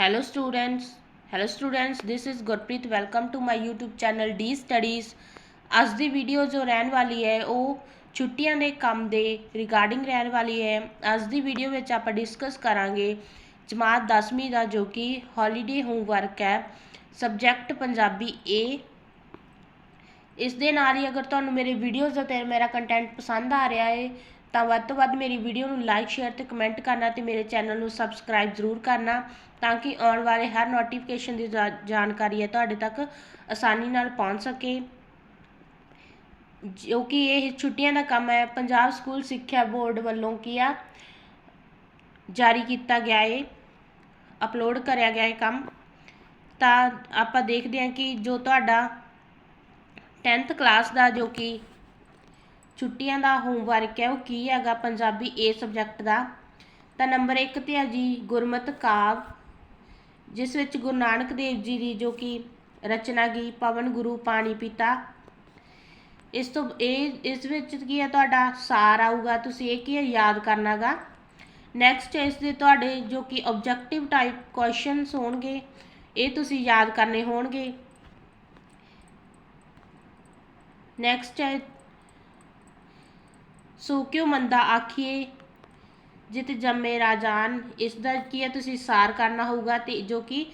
Hello students. Hello students. This is Gurpreet. Welcome to my YouTube channel, D Studies. ਅੱਜ ਦੀ video ਜੋ ਰਹਿਣ ਵਾਲੀ ਹੈ, ਉਹ ਛੁੱਟੀਆਂ ਦੇ ਕੰਮ ਦੇ ਰਿਗਾਰਡਿੰਗ ਰਹਿਣ ਵਾਲੀ ਹੈ ਅੱਜ ਦੀ ਵੀਡੀਓ ਵਿੱਚ ਆਪਾਂ ਡਿਸਕਸ ਕਰਾਂਗੇ ਜਮਾਤ 10ਵੀਂ ਦਾ, ਜੋ ਕਿ ਹੌਲੀਡੇ ਹੋਮਵਰਕ ਹੈ ਸਬਜੈਕਟ ਪੰਜਾਬੀ A ਇਸ ਦੇ ਨਾਲ ਹੀ ਅਗਰ ਤੁਹਾਨੂੰ ਮੇਰੇ ਵੀਡੀਓਜ਼ ਅਤੇ ਮੇਰਾ ਕੰਟੈਂਟ ਪਸੰਦ ਆ ਰਿਹਾ ਹੈ ਤਾਂ ਵੱਧ ਤੋਂ ਵੱਧ ਮੇਰੀ ਵੀਡੀਓ ਨੂੰ ਲਾਈਕ ਸ਼ੇਅਰ ਤੇ ਕਮੈਂਟ ਕਰਨਾ ਤੇ ਮੇਰੇ ਚੈਨਲ ਨੂੰ ਸਬਸਕ੍ਰਾਈਬ ਜ਼ਰੂਰ ਕਰਨਾ ਤਾਂ ਕਿ ਆਉਣ ਵਾਲੇ ਹਰ ਨੋਟੀਫਿਕੇਸ਼ਨ ਦੀ ਜਾ- ਜਾਣਕਾਰੀ ਹੈ ਤੁਹਾਡੇ ਤੱਕ ਆਸਾਨੀ ਨਾਲ ਪਹੁੰਚ ਸਕੇ। ਜੋ ਕਿ ਇਹ ਛੁੱਟੀਆਂ ਦਾ ਕੰਮ ਹੈ, ਪੰਜਾਬ ਸਕੂਲ ਸਿੱਖਿਆ ਬੋਰਡ ਵੱਲੋਂ ਕੀ ਆ ਜਾਰੀ ਕੀਤਾ ਗਿਆ ਹੈ ਅਪਲੋਡ ਕਰਿਆ ਗਿਆ ਹੈ ਕੰਮ। ਤਾਂ ਆਪਾਂ ਦੇਖਦੇ ਹਾਂ ਕਿ ਜੋ ਤੁਹਾਡਾ 10th ਕਲਾਸ ਦਾ ਜੋ ਕਿ ਛੁੱਟੀਆਂ ਦਾ ਹੋਮਵਰਕ ਹੈ, ਉਹ ਕੀ ਹੈਗਾ ਪੰਜਾਬੀ A ਸਬਜੈਕਟ ਦਾ? ਤਾਂ ਨੰਬਰ 1 ਤੇ ਹੈ ਜੀ ਗੁਰਮਤਿ ਕਾਵ, ਜਿਸ ਵਿੱਚ ਗੁਰੂ ਨਾਨਕ ਦੇਵ ਜੀ ਦੀ ਜੋ ਕਿ ਰਚਨਾ ਗਈ, ਪਵਨ ਗੁਰੂ ਪਾਣੀ ਪਿਤਾ। ਇਸ ਤੋਂ ਇਹ, ਇਸ ਵਿੱਚ ਕੀ ਹੈ ਤੁਹਾਡਾ ਸਾਰ ਆਊਗਾ, ਤੁਸੀਂ ਇਹ ਕੀ ਹੈ ਯਾਦ ਕਰਨਾਗਾ? ਨੈਕਸਟ ਇਸ ਦੇ ਤੁਹਾਡੇ ਜੋ ਕਿ ਆਬਜੈਕਟਿਵ ਟਾਈਪ ਕੁਐਸਚਨਸ ਹੋਣਗੇ, ਇਹ ਤੁਸੀਂ ਯਾਦ ਕਰਨੇ ਹੋਣਗੇ। ਨੈਕਸਟ ਸੋ ਕਿਉ ਮੰਦਾ ਆਖੀਏ? ਜਿਤ ਜੰਮੇ ਰਾਜਾਨ, ਇਸ ਦਾ ਕੀ ਹੈ? ਤੁਸੀਂ ਸਾਰ ਕਰਨਾ ਹੋਊਗਾ ਤੇ ਜੋ ਕਿ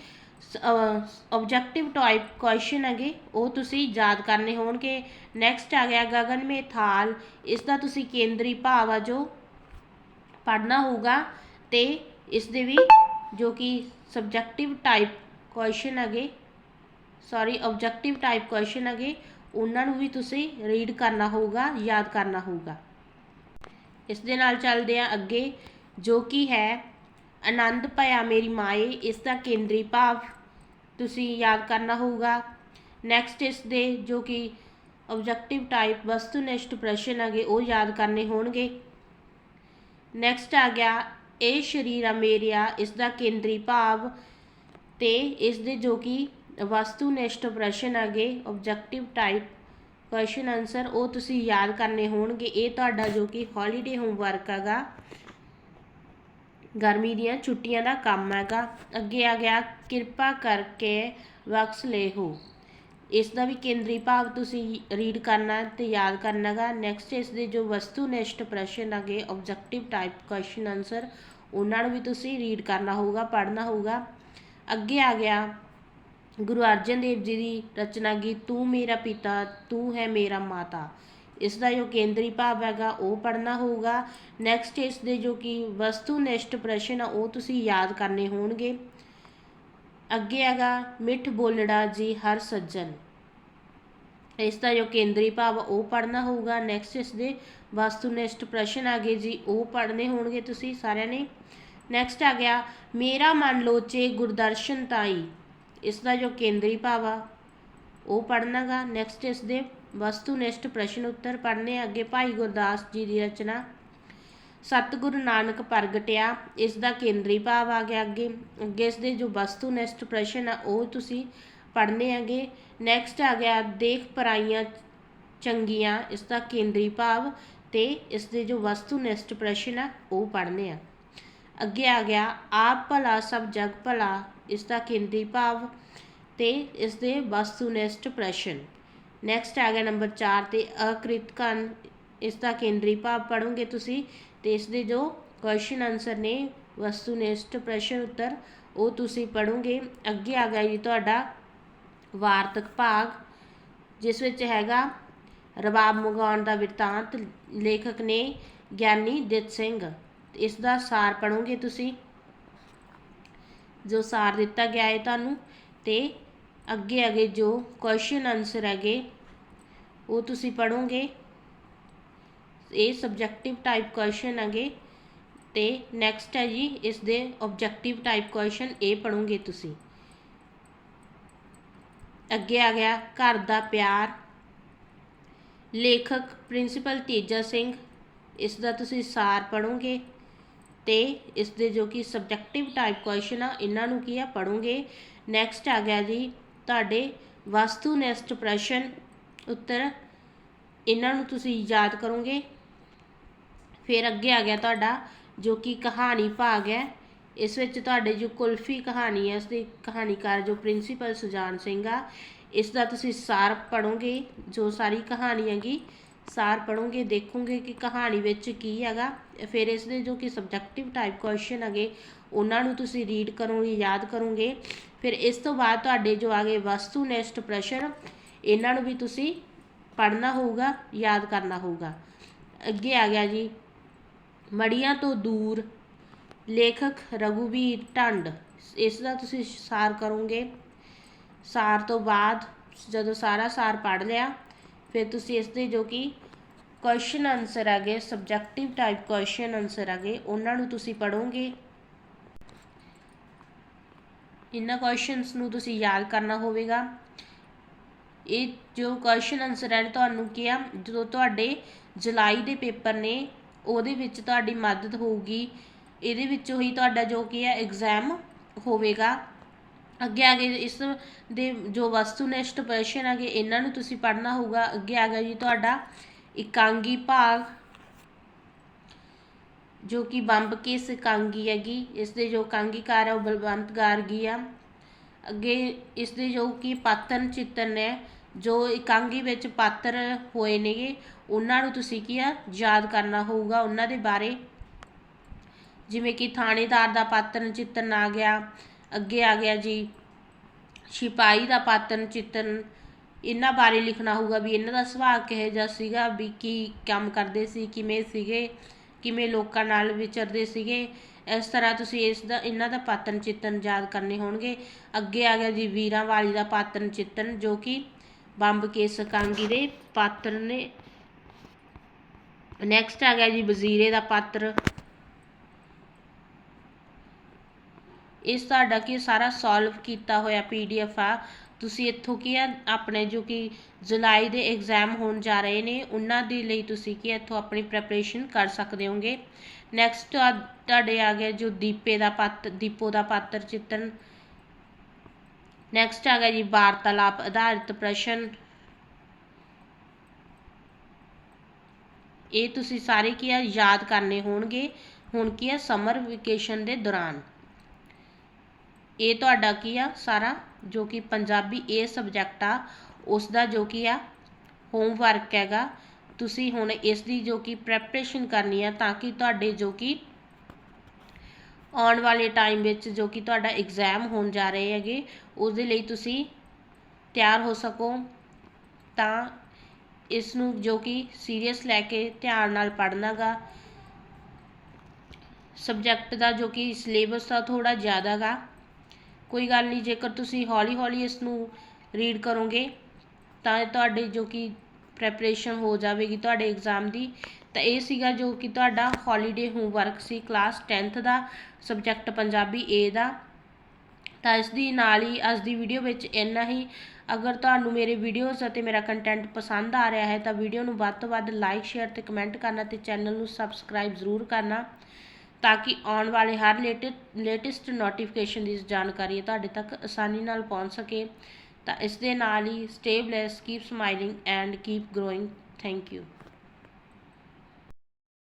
ਆਬਜੈਕਟਿਵ ਟਾਈਪ ਕੁਐਸਚਨ ਹੈਗੇ, ਉਹ ਤੁਸੀਂ ਯਾਦ ਕਰਨੇ ਹੋਣਗੇ। ਨੈਕਸਟ ਆ ਗਿਆ ਗਗਨ ਮੇ ਥਾਲ ਇਸ ਦਾ ਤੁਸੀਂ ਕੇਂਦਰੀ ਭਾਵ ਆ ਜੋ ਪੜ੍ਹਨਾ ਹੋਊਗਾ ਤੇ ਇਸ ਦੇ ਵੀ ਜੋ ਕਿ ਸਬਜੈਕਟਿਵ ਟਾਈਪ ਕੁਐਸਚਨ ਹੈਗੇ ਸੌਰੀ ਆਬਜੈਕਟਿਵ ਟਾਈਪ ਕੁਐਸਚਨ ਹੈਗੇ, ਉਹਨਾਂ ਨੂੰ ਵੀ ਤੁਸੀਂ ਰੀਡ ਕਰਨਾ ਹੋਊਗਾ, ਯਾਦ ਕਰਨਾ ਹੋਊਗਾ। ਇਸ ਦੇ ਨਾਲ ਚੱਲਦੇ ਆ ਅੱਗੇ ਜੋ ਕਿ ਹੈ, ਆਨੰਦ ਭਇਆ ਮੇਰੀ ਮਾਏ, ਇਸ ਦਾ ਕੇਂਦਰੀ ਭਾਵ ਤੁਸੀਂ ਯਾਦ ਕਰਨਾ ਹੋਊਗਾ। ਨੈਕਸਟ ਇਸ ਦੇ ਜੋ ਕਿ ਆਬਜੈਕਟਿਵ ਟਾਈਪ ਵਸਤੂਨਿਸ਼ਟ ਪ੍ਰਸ਼ਨ ਹੈਗੇ ਉਹ ਯਾਦ ਕਰਨੇ ਹੋਣਗੇ। ਨੈਕਸਟ ਆ ਗਿਆ, ਇਹ ਸ਼ਰੀਰ ਆ ਮੇਰਿਆ, ਇਸ ਦਾ ਕੇਂਦਰੀ ਭਾਵ ਤੇ ਇਸ ਦੇ ਜੋ ਕਿ ਵਸਤੂਨਿਸ਼ਟ ਪ੍ਰਸ਼ਨ ਹੈਗੇ ਆਬਜੈਕਟਿਵ ਟਾਈਪ ਕੁਐਸਚਨ ਆਨਸਰ ਉਹ ਤੁਸੀਂ ਯਾਦ ਕਰਨੇ ਹੋਣਗੇ। ਇਹ ਤੁਹਾਡਾ ਜੋ ਕਿ ਹੌਲੀਡੇ ਹੋਮਵਰਕ ਹੈਗਾ, ਗਰਮੀ ਦੀਆਂ ਛੁੱਟੀਆਂ ਦਾ ਕੰਮ ਹੈਗਾ। ਅੱਗੇ ਆ ਗਿਆ, ਕਿਰਪਾ ਕਰਕੇ ਵਕਸ ਲੈ ਹੋ। ਇਸ ਦਾ ਵੀ ਕੇਂਦਰੀ ਭਾਵ ਤੁਸੀਂ ਰੀਡ ਕਰਨਾ ਤੇ ਯਾਦ ਕਰਨਾਗਾ ਨੈਕਸਟ ਇਸ ਦੇ ਜੋ ਵਸਤੂਨਿਸ਼ਟ ਪ੍ਰਸ਼ਨ ਹੈਗੇ ਆਬਜੈਕਟਿਵ ਟਾਈਪ ਕੁਐਸਚਨ ਆਨਸਰ ਉਹਨਾਂ ਨੂੰ ਵੀ ਤੁਸੀਂ ਰੀਡ ਕਰਨਾ ਹੋਊਗਾ, ਪੜ੍ਹਨਾ ਹੋਊਗਾ। ਅੱਗੇ ਆ ਗਿਆ ਗੁਰੂ ਅਰਜਨ ਦੇਵ ਜੀ ਦੀ ਰਚਨਾ ਗੀ ਤੂੰ ਮੇਰਾ ਪਿਤਾ, ਤੂੰ ਹੈ ਮੇਰਾ ਮਾਤਾ। ਇਸ ਦਾ ਜੋ ਕੇਂਦਰੀ ਭਾਵ ਹੈਗਾ, ਉਹ ਪੜ੍ਹਨਾ ਹੋਊਗਾ। ਨੈਕਸਟ ਇਸ ਦੇ ਜੋ ਕਿ ਵਸਤੂ ਨਿਸ਼ਟ ਪ੍ਰਸ਼ਨ ਆ, ਉਹ ਤੁਸੀਂ ਯਾਦ ਕਰਨੇ ਹੋਣਗੇ। ਅੱਗੇ ਹੈਗਾ, ਮਿੱਠ ਬੋਲੜਾ ਜੀ ਹਰ ਸੱਜਣ। ਇਸ ਦਾ ਜੋ ਕੇਂਦਰੀ ਭਾਵ ਆ, ਉਹ ਪੜ੍ਹਨਾ ਹੋਊਗਾ। ਨੈਕਸਟ ਇਸ ਦੇ ਵਸਤੂਨਿਸ਼ਟ ਪ੍ਰਸ਼ਨ ਆ ਗਏ ਜੀ, ਉਹ ਪੜ੍ਹਨੇ ਹੋਣਗੇ ਤੁਸੀਂ ਸਾਰਿਆਂ ਨੇ। ਨੈਕਸਟ ਆ ਗਿਆ, ਮੇਰਾ ਮਨ ਲੋਚੇ ਗੁਰਦਰਸ਼ਨ ਤਾਈ। ਇਸ ਦਾ ਜੋ ਕੇਂਦਰੀ ਭਾਵ ਆ, ਉਹ ਪੜ੍ਹਨਾਗਾ ਨੈਕਸਟ ਇਸ ਦੇ ਵਸਤੂਨਿਸ਼ਟ ਪ੍ਰਸ਼ਨ ਉੱਤਰ ਪੜ੍ਹਨੇ ਅੱਗੇ ਭਾਈ ਗੁਰਦਾਸ ਜੀ ਦੀ ਰਚਨਾ। ਸਤਿਗੁਰੂ ਨਾਨਕ ਪ੍ਰਗਟਿਆ, ਇਸ ਦਾ ਕੇਂਦਰੀ ਭਾਵ ਆ ਗਿਆ ਅੱਗੇ। ਅੱਗੇ ਇਸ ਦੇ ਜੋ ਵਸਤੂਨਿਸ਼ਟ ਪ੍ਰਸ਼ਨ ਆ, ਉਹ ਤੁਸੀਂ ਪੜ੍ਹਨੇ ਹੈਗੇ ਨੈਕਸਟ ਆ ਗਿਆ, ਦੇਖ ਪਰਾਈਆਂ ਚੰਗੀਆਂ, ਇਸ ਦਾ ਕੇਂਦਰੀ ਭਾਵ ਤੇ ਇਸ ਦੇ ਜੋ ਵਸਤੂਨਿਸ਼ਟ ਪ੍ਰਸ਼ਨ ਆ, ਉਹ ਪੜ੍ਹਨੇ ਆ। ਅੱਗੇ ਆ ਗਿਆ, ਆਪ ਭਲਾ ਸਭ ਜਗ ਭਲਾ ਇਸ ਦਾ ਕੇਂਦਰੀ ਭਾਵ ਤੇ ਇਸ ਦੇ ਵਸਤੂਨਿਸ਼ਟ ਪ੍ਰਸ਼ਨ। ਨੈਕਸਟ ਆ ਗਿਆ ਨੰਬਰ 4 ਤੇ ਅਕ੍ਰਿਤਕਨ, ਇਸ ਦਾ ਕੇਂਦਰੀ ਭਾਵ ਪੜੋਗੇ ਤੁਸੀਂ ਤੇ ਇਸ ਦੇ ਜੋ ਕੁਐਸਚਨ ਆਨਸਰ ਨੇ ਵਸਤੂਨਿਸ਼ਟ ਪ੍ਰਸ਼ਨ ਉੱਤਰ, ਉਹ ਤੁਸੀਂ ਪੜੋਗੇ ਅੱਗੇ ਆ ਗਿਆ ਜੀ ਤੁਹਾਡਾ ਵਾਰਤਕ ਭਾਗ, ਜਿਸ ਵਿੱਚ ਹੈਗਾ ਰਬਾਬ ਮੰਗਾਉਣ ਦਾ ਬਿਰਤਾਂਤ, ਲੇਖਕ ਨੇ ਗਿਆਨੀ ਦਿੱਤ ਸਿੰਘ, ਇਸ ਦਾ ਸਾਰ ਪੜੋਗੇ ਤੁਸੀਂ। ਜੋ ਸਾਰ ਦਿੱਤਾ ਗਿਆ ਹੈ ਤੁਹਾਨੂੰ ਤੇ ਅੱਗੇ ਅੱਗੇ ਜੋ ਕੁਐਸਚਨ ਆਨਸਰ ਹੈਗੇ, ਉਹ ਤੁਸੀਂ ਪੜੋਗੇ ਇਹ ਸਬਜੈਕਟਿਵ ਟਾਈਪ ਕੁਐਸਚਨ ਹੈਗੇ ਤੇ ਨੈਕਸਟ ਹੈ ਜੀ, ਇਸ ਦੇ ਆਬਜੈਕਟਿਵ ਟਾਈਪ ਕੁਐਸਚਨ ਇਹ ਪੜੋਗੇ ਤੁਸੀਂ। ਅੱਗੇ ਆ ਗਿਆ, ਘਰ ਦਾ ਪਿਆਰ। ਲੇਖਕ ਪ੍ਰਿੰਸੀਪਲ ਤੇਜਾ ਸਿੰਘ, ਇਸ ਦਾ ਤੁਸੀਂ ਸਾਰ ਪੜੋਗੇ ਤੇ ਇਸ ਦੇ ਜੋ ਕਿ ਸਬਜੈਕਟਿਵ ਟਾਈਪ ਕੁਐਸਚਨ ਆ, ਇਹਨਾਂ ਨੂੰ ਕੀ ਆ ਪੜੋਗੇ ਨੈਕਸਟ ਆ ਗਿਆ ਜੀ, ਤੁਹਾਡੇ ਵਸਤੂ ਵਸਤੂਨਿਸ਼ਟ ਪ੍ਰਸ਼ਨ ਉੱਤਰ, ਇਹਨਾਂ ਨੂੰ ਤੁਸੀਂ ਯਾਦ ਕਰੋਗੇ। ਫਿਰ ਅੱਗੇ ਆ ਗਿਆ ਤੁਹਾਡਾ, ਜੋ ਕਿ ਕਹਾਣੀ ਭਾਗ ਹੈ। ਇਸ ਵਿੱਚ ਤੁਹਾਡੇ ਜੋ ਕੁਲਫੀ ਕਹਾਣੀ ਹੈ, ਇਸ ਦੀ ਕਹਾਣੀਕਾਰ ਜੋ ਪ੍ਰਿੰਸੀਪਲ ਸੁਜਾਨ ਸਿੰਘ ਆ, ਇਸ ਦਾ ਤੁਸੀਂ ਸਾਰ ਪੜੋਗੇ ਜੋ ਸਾਰੀ ਕਹਾਣੀ ਹੈਗੀ। ਸਾਰ ਪੜੋਗੇ ਦੇਖੋਗੇ ਕਿ ਕਹਾਣੀ ਵਿੱਚ ਕੀ ਹੈਗਾ। ਫਿਰ ਇਸ ਦੇ ਜੋ ਕਿ ਸਬਜੈਕਟਿਵ ਟਾਈਪ ਕੁਐਸਚਨ ਹੈਗੇ, ਉਹਨਾਂ ਨੂੰ ਤੁਸੀਂ ਰੀਡ ਕਰੋਗੇ ਯਾਦ ਕਰੋਗੇ। ਫਿਰ ਇਸ ਤੋਂ ਬਾਅਦ ਤੁਹਾਡੇ ਜੋ ਆਗੇ ਵਸਤੂਨਿਸ਼ਟ ਪ੍ਰਸ਼ਨ, ਇਹਨਾਂ ਨੂੰ ਵੀ ਤੁਸੀਂ ਪੜ੍ਹਨਾ ਹੋਊਗਾ, ਯਾਦ ਕਰਨਾ ਹੋਊਗਾ। ਅੱਗੇ ਆ ਗਿਆ ਜੀ। ਮੜੀਆਂ ਤੋਂ ਦੂਰ, ਲੇਖਕ ਰਘੁਵੀਰ ਢੰਡ, ਇਸ ਦਾ ਤੁਸੀਂ ਸਾਰ ਕਰੋਗੇ। ਸਾਰ ਤੋਂ ਬਾਅਦ ਜਦੋਂ ਸਾਰਾ ਸਾਰ ਪੜ੍ਹ ਲਿਆ ਫਿਰ ਤੁਸੀਂ ਇਸ ਦੇ ਜੋ ਕਿ ਕੁਐਸਚਨ ਆਨਸਰ ਹੈਗੇ ਸਬਜੈਕਟਿਵ ਟਾਈਪ ਕੁਐਸਚਨ ਆਨਸਰ ਹੈਗੇ ਉਹਨਾਂ ਨੂੰ ਤੁਸੀਂ ਪੜੋਗੇ ਇਹਨਾਂ ਕੁਐਸਚਨਸ ਨੂੰ ਤੁਸੀਂ ਯਾਦ ਕਰਨਾ ਹੋਵੇਗਾ। ਇਹ ਜੋ ਕੁਐਸਚਨ ਆਨਸਰ ਹੈ ਤੁਹਾਨੂੰ ਕੀ ਆ ਜਦੋਂ ਤੁਹਾਡੇ ਜੁਲਾਈ ਦੇ ਪੇਪਰ ਨੇ, ਉਹਦੇ ਵਿੱਚ ਤੁਹਾਡੀ ਮਦਦ ਹੋਊਗੀ। ਇਹਦੇ ਵਿੱਚੋਂ ਹੀ ਤੁਹਾਡਾ ਜੋ ਕੀ ਹੈ ਐਗਜ਼ਾਮ ਹੋਵੇਗਾ। ਅੱਗੇ ਆ ਗਏ ਇਸ ਦੇ ਜੋ ਵਸਤੂਨਿਸ਼ਟ ਪ੍ਰਸ਼ਨ ਹੈਗੇ ਇਹਨਾਂ ਨੂੰ ਤੁਸੀਂ ਪੜ੍ਹਨਾ ਹੋਊਗਾ, ਅੱਗੇ ਆ ਗਿਆ ਜੀ ਤੁਹਾਡਾ ਇਕਾਂਗੀ ਭਾਗ, ਜੋ ਕਿ ਬੰਬ ਕੇਸ ਇਕਾਂਗੀ ਹੈਗੀ, ਇਸ ਦੇ ਜੋ ਇਕਾਂਗੀਕਾਰ ਹੈ ਉਹ ਬਲਵੰਤ ਗਾਰਗੀ ਆ। ਅੱਗੇ ਇਸ ਦੇ ਜੋ ਕਿ ਪਾਤਰ ਚਿੱਤਰ ਨੇ, ਜੋ ਇਕਾਂਗੀ ਵਿੱਚ ਪਾਤਰ ਹੋਏ ਨੇਗੇ, ਉਹਨਾਂ ਨੂੰ ਤੁਸੀਂ ਕੀ ਆ, ਯਾਦ ਕਰਨਾ ਹੋਊਗਾ ਉਹਨਾਂ ਦੇ ਬਾਰੇ। ਜਿਵੇਂ ਕਿ ਥਾਣੇਦਾਰ ਦਾ ਪਾਤਰ ਚਿੱਤਰਨ ਆ ਗਿਆ ਅੱਗੇ ਆ ਗਿਆ ਜੀ। ਸਿਪਾਹੀ ਦਾ ਪਾਤਰ ਚਿੱਤਰਨ ਇਹਨਾਂ ਬਾਰੇ ਲਿਖਣਾ ਹੋਊਗਾ ਵੀ ਇਹਨਾਂ ਦਾ ਸੁਭਾਅ ਕਿਹੋ ਜਿਹਾ ਸੀਗਾ, ਵੀ ਕੀ ਕੰਮ ਕਰਦੇ ਸੀ, ਕਿਵੇਂ ਸੀਗੇ, ਕਿਵੇਂ ਲੋਕਾਂ ਨਾਲ ਵਿਚਰਦੇ ਸੀਗੇ। ਇਸ ਤਰ੍ਹਾਂ ਤੁਸੀਂ ਇਸ ਦਾ, ਇਹਨਾਂ ਦਾ ਪਾਤਰ ਚਿੱਤਰਨ ਯਾਦ ਕਰਨੇ ਹੋਣਗੇ। ਅੱਗੇ ਆ ਗਿਆ ਜੀ ਵੀਰਾਂ ਵਾਲੀ ਦਾ ਪਾਤਰ ਚਿੱਤਰਨ ਜੋ ਕਿ ਬੰਬ ਕੇਸ ਕਾਂਗੀ ਦੇ ਪਾਤਰ ਨੇ। ਨੈਕਸਟ ਆ ਗਿਆ ਜੀ ਵਜ਼ੀਰੇ ਦਾ ਪਾਤਰ। ਇਸ ਤੁਹਾਡਾ ਕੀ ਸਾਰਾ ਸੋਲਵ ਕੀਤਾ ਹੋਇਆ ਪੀਡੀਐਫ ਆ? ਤੁਸੀਂ ਇੱਥੋਂ ਕੀ ਆ, ਆਪਣੇ ਜੋ ਕਿ ਜੁਲਾਈ ਦੇ ਐਗਜ਼ਾਮ ਹੋਣ ਜਾ ਰਹੇ ਨੇ, ਉਹਨਾਂ ਦੇ ਲਈ ਤੁਸੀਂ ਕੀ ਇੱਥੋਂ ਆਪਣੀ ਪ੍ਰੈਪਰੇਸ਼ਨ ਕਰ ਸਕਦੇ ਹੋਗੇ? ਨੈਕਸਟ ਤੁਹਾਡੇ ਆ ਗਿਆ ਜੋ ਦੀਪੇ ਦਾ ਪਾਤਰ ਦੀਪੋ ਦਾ ਪਾਤਰ ਚਿੱਤਰਨ ਨੈਕਸਟ ਆ ਗਿਆ ਜੀ, ਵਾਰਤਾਲਾਪ ਆਧਾਰਿਤ ਪ੍ਰਸ਼ਨ। ਇਹ ਤੁਸੀਂ ਸਾਰੇ ਕੀ ਆ, ਯਾਦ ਕਰਨੇ ਹੋਣਗੇ। ਹੁਣ ਕੀ ਆ ਸਮਰ ਵੈਕੇਸ਼ਨ ਦੇ ਦੌਰਾਨ। ਇਹ ਤੁਹਾਡਾ ਕੀ ਆ ਸਾਰਾ? ਜੋ ਕਿ ਪੰਜਾਬੀ ਇਹ ਸਬਜੈਕਟ ਆ ਉਸ ਦਾ ਜੋ ਕੀ ਆ ਹੋਮਵਰਕ ਹੈਗਾ। ਤੁਸੀਂ ਹੁਣ ਇਸ ਦੀ ਜੋ ਕਿ ਪ੍ਰੈਪਰੇਸ਼ਨ ਕਰਨੀ ਆ ਤਾਂ ਕਿ ਤੁਹਾਡੇ ਜੋ ਕਿ ਆਉਣ ਵਾਲੇ ਟਾਈਮ ਵਿੱਚ ਜੋ ਕਿ ਤੁਹਾਡਾ ਐਗਜ਼ਾਮ ਹੋਣ ਜਾ ਰਹੇ ਹੈਗੇ ਉਸ ਦੇ ਲਈ ਤੁਸੀਂ ਤਿਆਰ ਹੋ ਸਕੋ। ਤਾਂ ਇਸ ਨੂੰ ਜੋ ਕਿ ਸੀਰੀਅਸ ਲੈ ਕੇ ਧਿਆਨ ਨਾਲ ਪੜ੍ਹਨਾਗਾ ਸਬਜੈਕਟ ਦਾ ਜੋ ਕਿ ਸਿਲੇਬਸ ਦਾ ਥੋੜਾ ਜ਼ਿਆਦਾ ਗਾ। ਕੋਈ ਗੱਲ ਨਹੀਂ, ਜੇਕਰ ਤੁਸੀਂ ਹੌਲੀ ਹੌਲੀ ਇਸ ਨੂੰ ਰੀਡ ਕਰੋਗੇ, ਤਾਂ ਤੁਹਾਡੇ ਜੋ ਕਿ ਪ੍ਰੈਪਰੇਸ਼ਨ ਹੋ ਜਾਵੇਗੀ ਤੁਹਾਡੇ ਐਗਜ਼ਾਮ ਦੀ। ਤਾਂ ਇਹ ਸੀਗਾ ਜੋ ਕਿ ਤੁਹਾਡਾ ਹੌਲੀਡੇ ਹੋਮਵਰਕ ਸੀ ਕਲਾਸ 10th ਦਾ ਸਬਜੈਕਟ ਪੰਜਾਬੀ ਏ ਦਾ। ਤਾਂ ਇਸ ਦੀ ਨਾਲ ਹੀ ਅੱਜ ਦੀ ਵੀਡੀਓ ਵਿੱਚ ਇੰਨਾ ਹੀ। ਅਗਰ ਤੁਹਾਨੂੰ ਮੇਰੇ ਵੀਡੀਓਜ਼ ਅਤੇ ਮੇਰਾ ਕੰਟੈਂਟ ਪਸੰਦ ਆ ਰਿਹਾ ਹੈ, ਤਾਂ ਵੀਡੀਓ ਨੂੰ ਵੱਧ ਤੋਂ ਵੱਧ ਲਾਈਕ ਸ਼ੇਅਰ ਤੇ ਕਮੈਂਟ ਕਰਨਾ ਤੇ ਚੈਨਲ ਨੂੰ ਸਬਸਕ੍ਰਾਈਬ ਜ਼ਰੂਰ ਕਰਨਾ। ਤਾਂ ਕਿ ਆਉਣ ਵਾਲੇ ਹਰ ਲੇਟੈਸਟ ਨੋਟੀਫਿਕੇਸ਼ਨ ਦੀ ਜਾਣਕਾਰੀ ਤੁਹਾਡੇ ਤੱਕ ਆਸਾਨੀ ਨਾਲ ਪਹੁੰਚ ਸਕੇ। ਤਾਂ ਇਸ ਦੇ ਨਾਲ ਹੀ stay blessed keep smiling and keep growing thank you